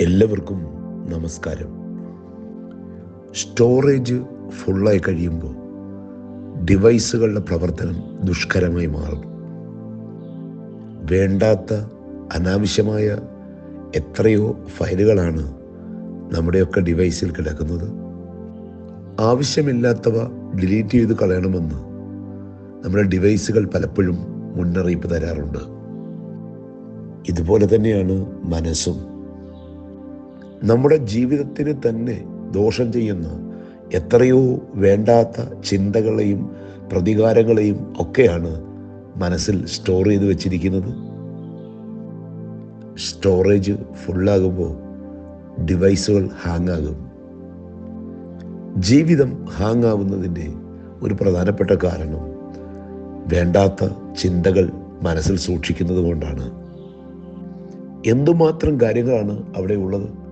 എല്ലാവർക്കും നമസ്കാരം. സ്റ്റോറേജ് ഫുള്ളായി കഴിയുമ്പോൾ ഡിവൈസുകളുടെ പ്രവർത്തനം ദുഷ്കരമായി മാറും. വേണ്ടാത്ത അനാവശ്യമായ എത്രയോ ഫയലുകളാണ് നമ്മുടെയൊക്കെ ഡിവൈസിൽ കിടക്കുന്നത്. ആവശ്യമില്ലാത്തവ ഡിലീറ്റ് ചെയ്ത് കളയണമെന്ന് നമ്മുടെ ഡിവൈസുകൾ പലപ്പോഴും മുന്നറിയിപ്പ് തരാറുണ്ട്. ഇതുപോലെ തന്നെയാണ് മനസ്സും. നമ്മുടെ ജീവിതത്തിന് തന്നെ ദോഷം ചെയ്യുന്ന എത്രയോ വേണ്ടാത്ത ചിന്തകളെയും പ്രതികാരങ്ങളെയും ഒക്കെയാണ് മനസ്സിൽ സ്റ്റോർ ചെയ്ത് വെച്ചിരിക്കുന്നത്. സ്റ്റോറേജ് ഫുള്ളാകുമ്പോൾ ഡിവൈസുകൾ ഹാങ് ആകും ജീവിതം ഹാങ് ആവുന്നതിന്റെ ഒരു പ്രധാനപ്പെട്ട കാരണം വേണ്ടാത്ത ചിന്തകൾ മനസ്സിൽ സൂക്ഷിക്കുന്നത് കൊണ്ടാണ്. എന്തുമാത്രം കാര്യങ്ങളാണ് അവിടെ ഉള്ളത്?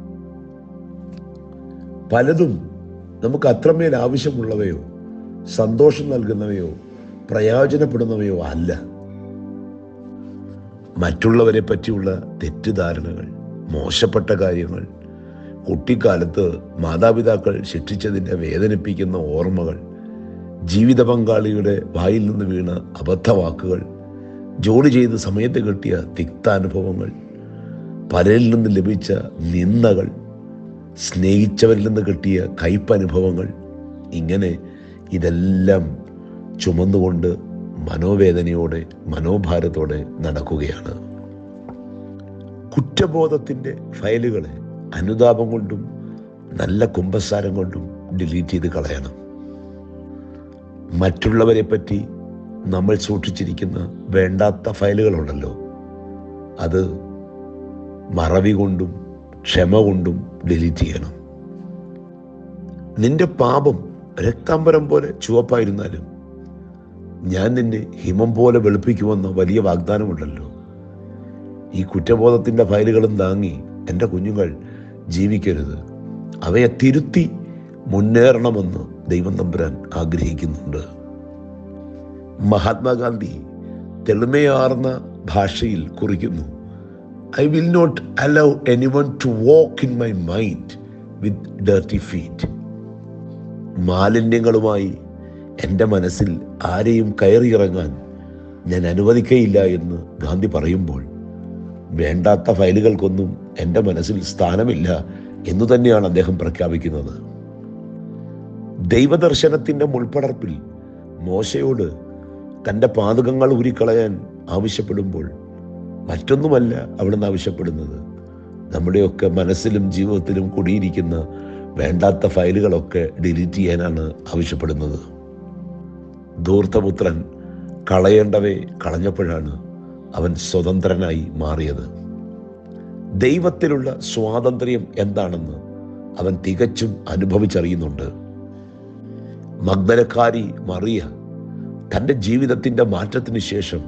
പലതും നമുക്ക് അത്രമേൽ ആവശ്യമുള്ളവയോ സന്തോഷം നൽകുന്നവയോ പ്രയോജനപ്പെടുന്നവയോ അല്ല. മറ്റുള്ളവരെ പറ്റിയുള്ള തെറ്റിദ്ധാരണകൾ മോശപ്പെട്ട കാര്യങ്ങൾ കുട്ടിക്കാലത്ത് മാതാപിതാക്കൾ ശിക്ഷിച്ചതിന്റെ വേദനിപ്പിക്കുന്ന ഓർമ്മകൾ ജീവിത പങ്കാളിയുടെ വായിൽ നിന്ന് വീണ അബദ്ധവാക്കുകൾ ജോലി ചെയ്ത് സമയത്ത് കിട്ടിയ തിക്താനുഭവങ്ങൾ പലരിൽ നിന്ന് ലഭിച്ച നിന്ദകൾ സ്നേഹിച്ചവരിൽ നിന്ന് കിട്ടിയ കയ്പനുഭവങ്ങൾ ഇങ്ങനെ ഇതെല്ലാം ചുമന്നുകൊണ്ട് മനോവേദനയോടെ മനോഭാരത്തോടെ നടക്കുകയാണ്. കുറ്റബോധത്തിന്റെ ഫയലുകളെ അനുതാപം കൊണ്ടും നല്ല കുമ്പസാരം കൊണ്ടും ഡിലീറ്റ് ചെയ്ത് കളയണം. മറ്റുള്ളവരെ പറ്റി നമ്മൾ സൂക്ഷിച്ചിരിക്കുന്ന വേണ്ടാത്ത ഫയലുകളുണ്ടല്ലോ. അത് മറവി കൊണ്ടും ക്ഷമ കൊണ്ടും ഡിലീറ്റ് ചെയ്യണം. നിന്റെ പാപം രക്താംബരം പോലെ ചുവപ്പായിരുന്നാലും ഞാൻ നിന്നെ ഹിമം പോലെ വെളുപ്പിക്കുമെന്ന വലിയ വാഗ്ദാനമുണ്ടല്ലോ. ഈ കുറ്റബോധത്തിന്റെ ഫയലുകളും താങ്ങി എന്റെ കുഞ്ഞുങ്ങൾ ജീവിക്കരുത്. അവയെ തിരുത്തി മുന്നേറണമെന്ന് ദൈവം തമ്പുരാൻ ആഗ്രഹിക്കുന്നുണ്ട്. മഹാത്മാഗാന്ധി തെളിമയാർന്ന ഭാഷയിൽ കുറിക്കുന്നു. I will not allow anyone to walk in my mind with dirty feet മാലിന്യങ്ങളുമായി എന്റെ മനസ്സിൽ ആരെയും കയറിയിറങ്ങാൻ ഞാൻ അനുവദിക്കയില്ല എന്ന് ഗാന്ധി പറയുമ്പോൾ വേണ്ടാത്ത ഫയലുകൾക്കൊന്നും എന്റെ മനസ്സിൽ സ്ഥാനമില്ല എന്നു തന്നെയാണ് അദ്ദേഹം പ്രഖ്യാപിക്കുന്നത്. ദൈവദർശനത്തിന്റെ മുൾപ്പടർപ്പിൽ മോശയോട് തന്റെ പാതകങ്ങൾ ഊരിക്കളയാൻ ആവശ്യപ്പെടുമ്പോൾ മറ്റൊന്നുമല്ല അവിടുന്ന് ആവശ്യപ്പെടുന്നത്. നമ്മുടെയൊക്കെ മനസ്സിലും ജീവിതത്തിലും കുടിയിരിക്കുന്ന വേണ്ടാത്ത ഫയലുകളൊക്കെ ഡിലീറ്റ് ചെയ്യാനാണ് ആവശ്യപ്പെടുന്നത്. ധൂർത്തപുത്രൻ കളയേണ്ടവയെ കളഞ്ഞപ്പോഴാണ് അവൻ സ്വതന്ത്രനായി മാറിയത്. ദൈവത്തിലുള്ള സ്വാതന്ത്ര്യം എന്താണെന്ന് അവൻ തികച്ചും അനുഭവിച്ചറിയുന്നുണ്ട്. മഗ്ദലക്കാരി മറിയ തന്റെ ജീവിതത്തിന്റെ മാറ്റത്തിന് ശേഷം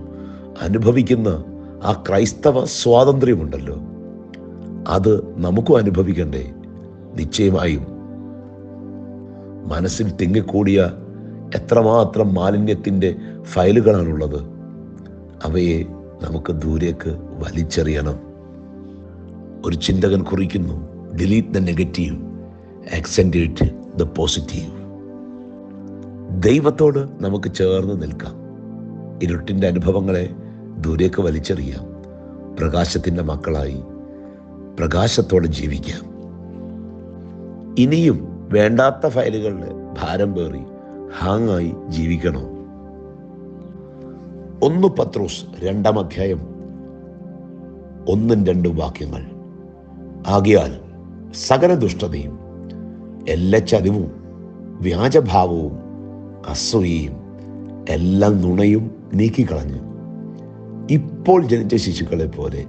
അനുഭവിക്കുന്ന ആ ക്രൈസ്തവ സ്വാതന്ത്ര്യമുണ്ടല്ലോ. അത് നമുക്കും അനുഭവിക്കണ്ടേ. നിശ്ചയമായും. മനസ്സിൽ തിങ്ങിക്കൂടിയ എത്രമാത്രം മാലിന്യത്തിന്റെ ഫയലുകളാണുള്ളത്. അവയെ നമുക്ക് ദൂരേക്ക് വലിച്ചെറിയണം. ഒരു ചിന്തകൻ കുറിക്കുന്നു delete the negative accentuate the positive ദൈവത്തോട് നമുക്ക് ചേർന്ന് നിൽക്കാം. ഇരുട്ടിന്റെ അനുഭവങ്ങളെ ദൂരേക്ക് വലിച്ചെറിയാം. പ്രകാശത്തിന്റെ മക്കളായി പ്രകാശത്തോടെ ജീവിക്കാം. ഇനിയും വേണ്ടാത്ത ഫയലുകളുടെ ഭാരം പേറി ഹാങ്ങായി ജീവിക്കണോ? ഒന്ന് പത്രോസ് രണ്ടാം അധ്യായം ഒന്നും രണ്ടും വാക്യങ്ങൾ. ആകിയാൽ സകല ദുഷ്ടതയും എല്ലാ ചതിവും വ്യാജഭാവവും അസൂയയും എല്ലാ നുണയും നീക്കിക്കളഞ്ഞ്. ഇപ്പോൾ ജനിച്ച ശിശുക്കളെ പോലെ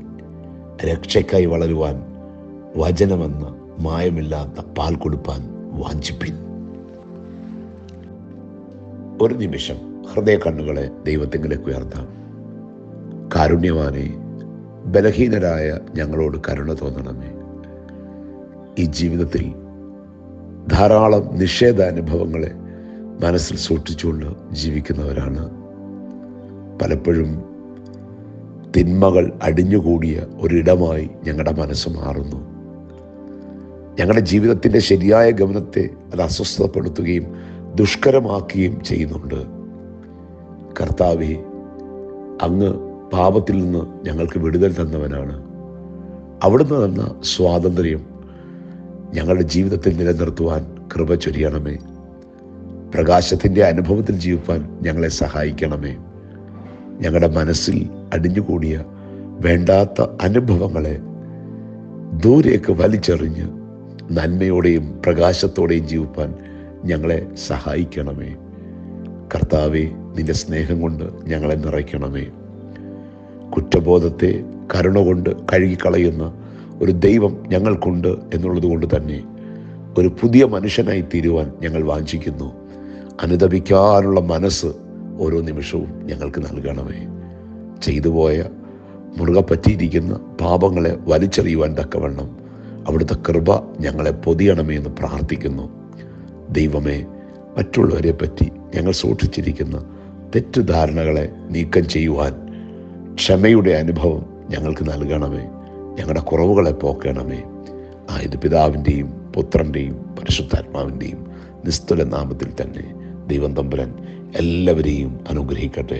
രക്ഷയ്ക്കായി വളരുവാൻ വചനമെന്ന മായമില്ലാത്ത പാൽ കൊടുപ്പാൻ വാഞ്ചിപ്പിൻ. ഒരു നിമിഷം ഹൃദയ കണ്ണുകളെ ദൈവത്തിങ്കിലേക്ക് ഉയർത്താം. കാരുണ്യവാനെ ബലഹീനരായ ഞങ്ങളോട് കരുണ തോന്നണമേ. ഈ ജീവിതത്തിൽ ധാരാളം നിഷേധാനുഭവങ്ങളെ മനസ്സിൽ സൂക്ഷിച്ചുകൊണ്ട് ജീവിക്കുന്നവരാണ്. പലപ്പോഴും തിന്മകൾ അടിഞ്ഞുകൂടിയ ഒരിടമായി ഞങ്ങളുടെ മനസ്സ് മാറുന്നു. ഞങ്ങളുടെ ജീവിതത്തിന്റെ ശരിയായ ഗമനത്തെ അത് അസ്വസ്ഥപ്പെടുത്തുകയും ദുഷ്കരമാക്കുകയും ചെയ്യുന്നുണ്ട്. കർത്താവെ അങ്ങ് പാപത്തിൽ നിന്ന് ഞങ്ങൾക്ക് വിടുതൽ തന്നവനാണ്. അവിടുന്ന് തന്ന സ്വാതന്ത്ര്യം ഞങ്ങളുടെ ജീവിതത്തിൽ നിലനിർത്തുവാൻ കൃപ ചൊരിയണമേ. പ്രകാശത്തിന്റെ അനുഭവത്തിൽ ജീവിക്കാൻ ഞങ്ങളെ സഹായിക്കണമേ. ഞങ്ങളുടെ മനസ്സിൽ അടിഞ്ഞുകൂടിയ വേണ്ടാത്ത അനുഭവങ്ങളെ ദൂരേക്ക് വലിച്ചെറിഞ്ഞ് നന്മയോടെയും പ്രകാശത്തോടെയും ജീവിപ്പാൻ ഞങ്ങളെ സഹായിക്കണമേ. കർത്താവെ നിന്റെ സ്നേഹം കൊണ്ട് ഞങ്ങളെ നിറയ്ക്കണമേ. കുറ്റബോധത്തെ കരുണ കൊണ്ട് കഴുകിക്കളയുന്ന ഒരു ദൈവം ഞങ്ങൾക്കുണ്ട് എന്നുള്ളത് കൊണ്ട് തന്നെ ഒരു പുതിയ മനുഷ്യനായി തീരുവാൻ ഞങ്ങൾ വാഞ്ചിക്കുന്നു. അനുദപിക്കാനുള്ള മനസ്സ് ഓരോ നിമിഷവും ഞങ്ങൾക്ക് നൽകണമേ. ചെയ്തു പോയ മുറുകെ പറ്റിയിരിക്കുന്ന പാപങ്ങളെ വലിച്ചെറിയുവാൻ തക്കവണ്ണം അവിടുത്തെ കൃപ ഞങ്ങളെ പൊതിയണമേ എന്ന് പ്രാർത്ഥിക്കുന്നു. ദൈവമേ മറ്റുള്ളവരെ പറ്റി ഞങ്ങൾ സൂക്ഷിച്ചിരിക്കുന്ന തെറ്റിദ്ധാരണകളെ നീക്കം ചെയ്യുവാൻ ക്ഷമയുടെ അനുഭവം ഞങ്ങൾക്ക് നൽകണമേ. ഞങ്ങളുടെ കുറവുകളെ പോക്കണമേ. ആയത് പിതാവിന്റെയും പുത്രന്റെയും പരിശുദ്ധാത്മാവിന്റെയും നിസ്തുല നാമത്തിൽ തന്നെ. ദൈവം തമ്പുരാൻ എല്ലാവരെയും അനുഗ്രഹിക്കട്ടെ.